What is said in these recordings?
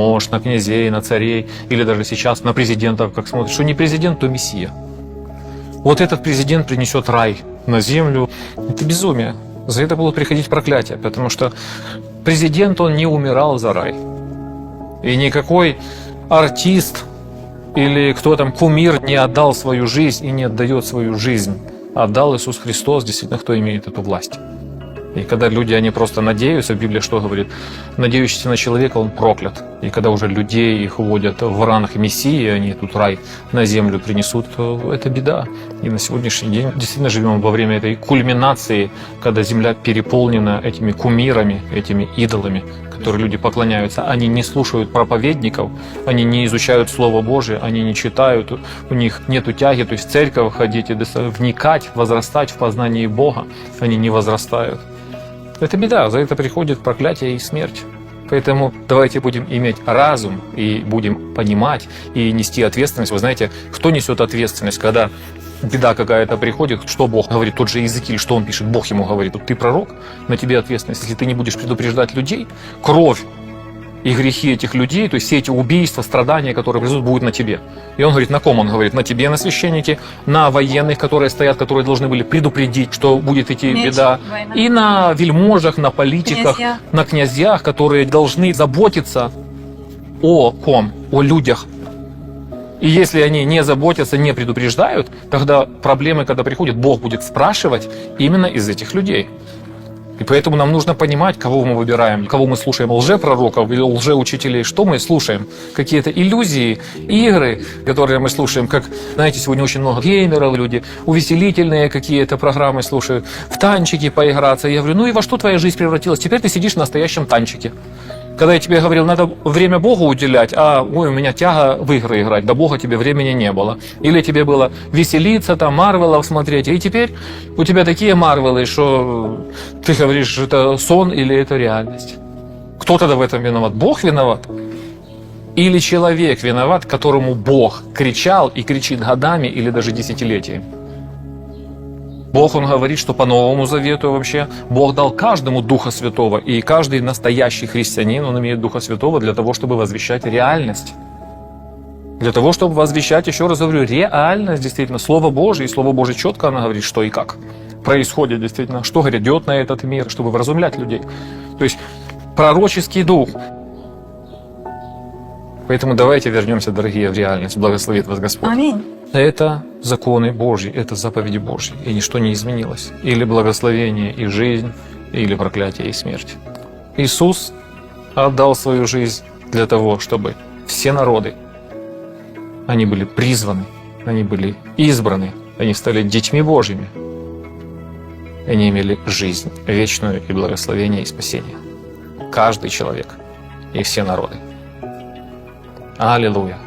вельмож, на князей, на царей, или даже сейчас на президентов, как смотришь, что не президент, то мессия. Вот этот президент принесет рай на землю. Это безумие. За это будут приходить проклятия, потому что президент, он не умирал за рай. И никакой артист или кто там, кумир не отдал свою жизнь и не отдает свою жизнь. Отдал Иисус Христос, действительно, кто имеет эту власть. И когда люди, они просто надеются, Библия что говорит? Надеющийся на человека, он проклят. И когда уже людей их вводят в ранг Мессии, они тут рай на землю принесут, то это беда. И на сегодняшний день действительно живем во время этой кульминации, когда земля переполнена этими кумирами, этими идолами, которые люди поклоняются. Они не слушают проповедников, они не изучают Слово Божие, они не читают, у них нет тяги, то есть в церковь ходить вникать, возрастать в познании Бога, они не возрастают. Это беда, за это приходит проклятие и смерть. Поэтому давайте будем иметь разум и будем понимать и нести ответственность. Вы знаете, кто несет ответственность, когда беда какая-то приходит, что Бог говорит, тот же Иезекииль, что он пишет, Бог ему говорит, ты пророк, на тебе ответственность. Если ты не будешь предупреждать людей, кровь и грехи этих людей, то есть все эти убийства, страдания, которые произойдут, будут на тебе. И он говорит, на ком он говорит? На тебе, на священнике, на военных, которые стоят, которые должны были предупредить, что будет идти Меч, беда, война. и на вельможах, на политиках, Князья. на князьях, которые должны заботиться о ком? О людях. И если они не заботятся, не предупреждают, тогда проблемы, когда приходят, Бог будет спрашивать именно из этих людей. И поэтому нам нужно понимать, кого мы выбираем, кого мы слушаем, лжепророков или лжеучителей, что мы слушаем. Какие-то иллюзии, игры, которые мы слушаем, как, знаете, сегодня очень много геймеров, люди увеселительные какие-то программы слушают, в танчики поиграться. Я говорю, ну и во что твоя жизнь превратилась? Теперь ты сидишь в настоящем танчике. Когда я тебе говорил, надо время Богу уделять, а ой, у меня тяга в игры играть, до Бога тебе времени не было. Или тебе было веселиться, там, Марвелов смотреть, и теперь у тебя такие Марвелы, что ты говоришь, это сон или это реальность. Кто тогда в этом виноват? Бог виноват? Или человек виноват, которому Бог кричал и кричит годами или даже десятилетиями? Бог, Он говорит, что по Новому Завету вообще Бог дал каждому Духа Святого, и каждый настоящий христианин, он имеет Духа Святого для того, чтобы возвещать реальность. Для того, чтобы возвещать, еще раз говорю, реальность, действительно, Слово Божие, и Слово Божие четко оно говорит, что и как происходит, действительно, что грядет на этот мир, чтобы вразумлять людей. То есть пророческий дух. Поэтому давайте вернемся, дорогие, в реальность. Благословит вас Господь. Аминь. Это законы Божьи, это заповеди Божьи, и ничто не изменилось. Или благословение и жизнь, или проклятие и смерть. Иисус отдал свою жизнь для того, чтобы все народы, они были призваны, они были избраны, они стали детьми Божьими. Они имели жизнь вечную и благословение и спасение. Каждый человек и все народы. Аллилуйя!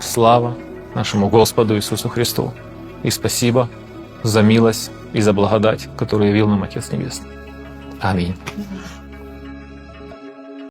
Слава нашему Господу Иисусу Христу. И спасибо за милость и за благодать, которую явил нам Отец Небесный. Аминь.